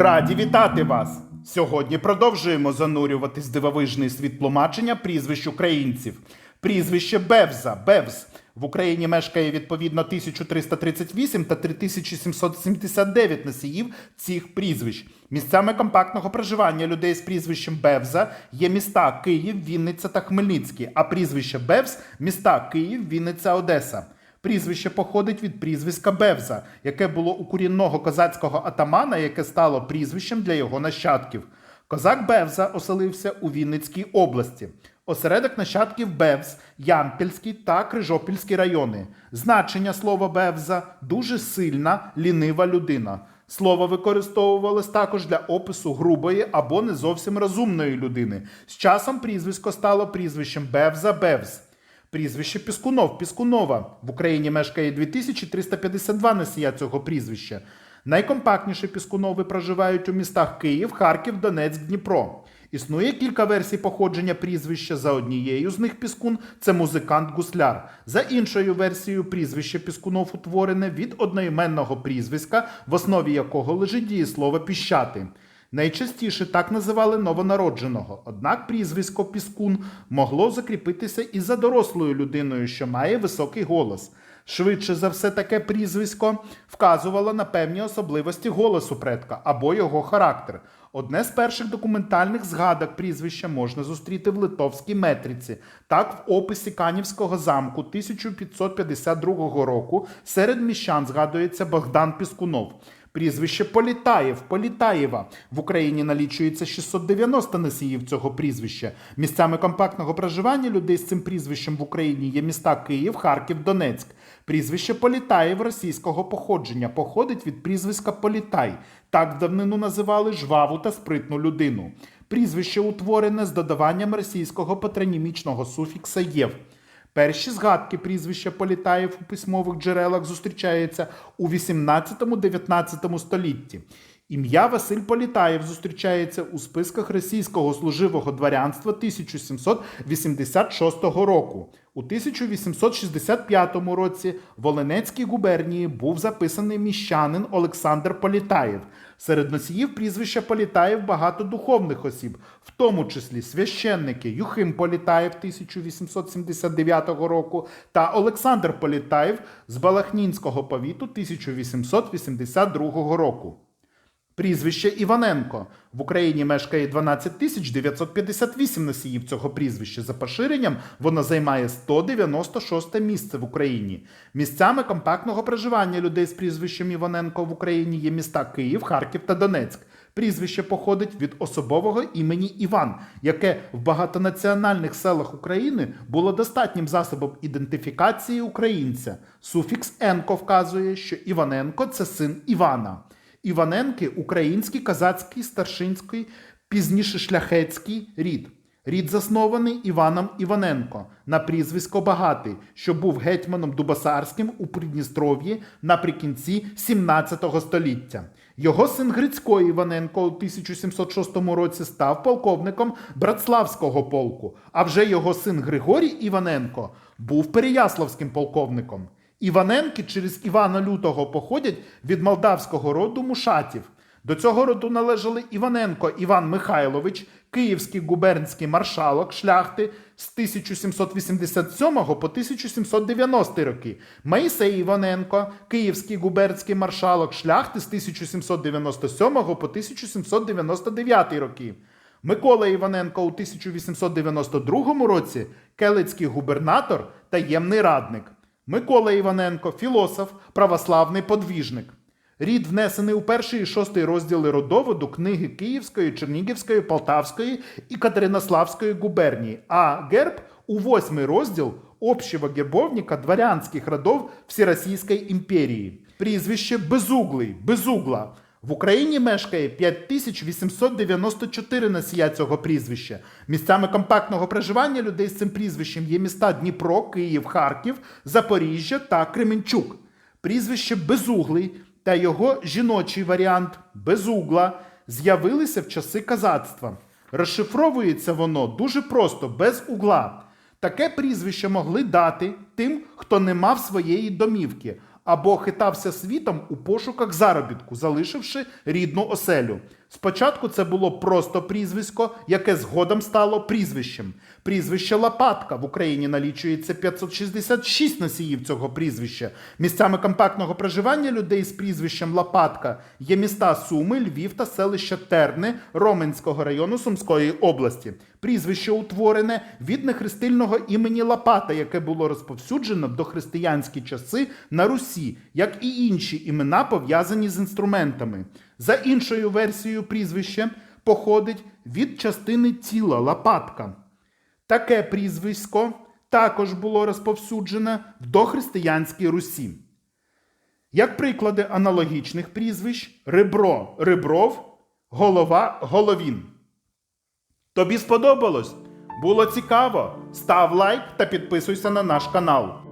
Раді вітати вас! Сьогодні продовжуємо занурюватись дивовижний світ тлумачення прізвищ українців. Прізвище Бевза, Бевз. В Україні мешкає відповідно 1338 та 3779 носіїв цих прізвищ. Місцями компактного проживання людей з прізвищем Бевза є міста Київ, Вінниця та Хмельницький, а прізвище Бевз міста Київ, Вінниця, Одеса. Прізвище походить від прізвиська Бевза, яке було у корінного козацького атамана, яке стало прізвищем для його нащадків. Козак Бевза оселився у Вінницькій області. Осередок нащадків Бевз, Ямпільський та Крижопільський райони. Значення слова Бевза дуже сильна, лінива людина. Слово використовувалось також для опису грубої або не зовсім розумної людини. З часом прізвисько стало прізвищем Бевза Бевз. Прізвище Піскунов Піскунова. В Україні мешкає 2352 носія цього прізвища. Найкомпактніші піскунови проживають у містах Київ, Харків, Донецьк, Дніпро. Існує кілька версій походження прізвища. За однією з них Піскун це музикант Гусляр. За іншою версією, прізвище Піскунов утворене від одноіменного прізвиська, в основі якого лежить дієслово піщати. Найчастіше так називали новонародженого, однак прізвисько Піскун могло закріпитися і за дорослою людиною, що має високий голос. Швидше за все, таке прізвисько вказувало на певні особливості голосу предка або його характер. Одне з перших документальних згадок прізвища можна зустріти в литовській метриці. Так, в описі Канівського замку 1552 року серед міщан згадується Богдан Піскунов. Прізвище Політаєв, Політаєва. В Україні налічується 690 носіїв цього прізвища. Місцями компактного проживання людей з цим прізвищем в Україні є міста Київ, Харків, Донецьк. Прізвище Політаєв російського походження походить від прізвиська Політай. Так в давнину називали жваву та спритну людину. Прізвище утворене з додаванням російського патронімічного суфікса єв. Перші згадки прізвища Політаєв у письмових джерелах зустрічаються у 18-19 столітті. Ім'я Василь Політаєв зустрічається у списках російського служивого дворянства 1786 року. У 1865 році в Оленецькій губернії був записаний міщанин Олександр Політаєв. Серед носіїв прізвища Політаєв багато духовних осіб, в тому числі священники Юхим Політаєв 1879 року та Олександр Політаєв з Балахнінського повіту 1882 року. Прізвище Іваненко. В Україні мешкає 12 тисяч 958 носіїв цього прізвища. За поширенням воно займає 196 місце в Україні. Місцями компактного проживання людей з прізвищем Іваненко в Україні є міста Київ, Харків та Донецьк. Прізвище походить від особового імені Іван, яке в багатонаціональних селах України було достатнім засобом ідентифікації українця. Суфікс енко вказує, що Іваненко це син Івана. Іваненки український, казацький, старшинський, пізніше шляхетський рід. Рід заснований Іваном Іваненко на прізвисько Багатий, що був гетьманом Дубасарським у Придністров'ї наприкінці 17 століття. Його син Грицько Іваненко у 1706 році став полковником Братславського полку, а вже його син Григорій Іваненко був Переяславським полковником. Іваненки через Івана Лютого походять від молдавського роду мушатів. До цього роду належали Іваненко Іван Михайлович, київський губернський маршалок шляхти з 1787 по 1790 роки, Моїсей Іваненко, київський губернський маршалок шляхти з 1797 по 1799 роки. Микола Іваненко у 1892 році келицький губернатор, таємний радник. Микола Іваненко філософ, православний подвіжник. Рід внесений у перший і шостий розділи родоводу книги Київської, Чернігівської, Полтавської і Катеринославської губернії, а герб у восьмий розділ общего гербовника дворянських родов Всеросійської імперії. Прізвище Безуглий, Безугла. В Україні мешкає 5894 носія цього прізвища. Місцями компактного проживання людей з цим прізвищем є міста Дніпро, Київ, Харків, Запоріжжя та Кременчук. Прізвище Безуглий та його жіночий варіант Безугла з'явилися в часи казацтва. Розшифровується воно дуже просто, без угла. Таке прізвище могли дати тим, хто не мав своєї домівки, або хитався світом у пошуках заробітку, залишивши рідну оселю. Спочатку це було просто прізвисько, яке згодом стало прізвищем. Прізвище Лопатка в Україні налічується 566 носіїв цього прізвища. Місцями компактного проживання людей з прізвищем Лопатка є міста Суми, Львів та селище Терни Роменського району Сумської області. Прізвище утворене від нехрестильного імені Лопата, яке було розповсюджено в дохристиянські часи на Русі, як і інші імена пов'язані з інструментами. За іншою версією, прізвище походить від частини тіла лопатка. Таке прізвисько також було розповсюджене в дохристиянській Русі. Як приклади аналогічних прізвищ ребро ребров, голова головін. Тобі сподобалось? Було цікаво? Став лайк та підписуйся на наш канал.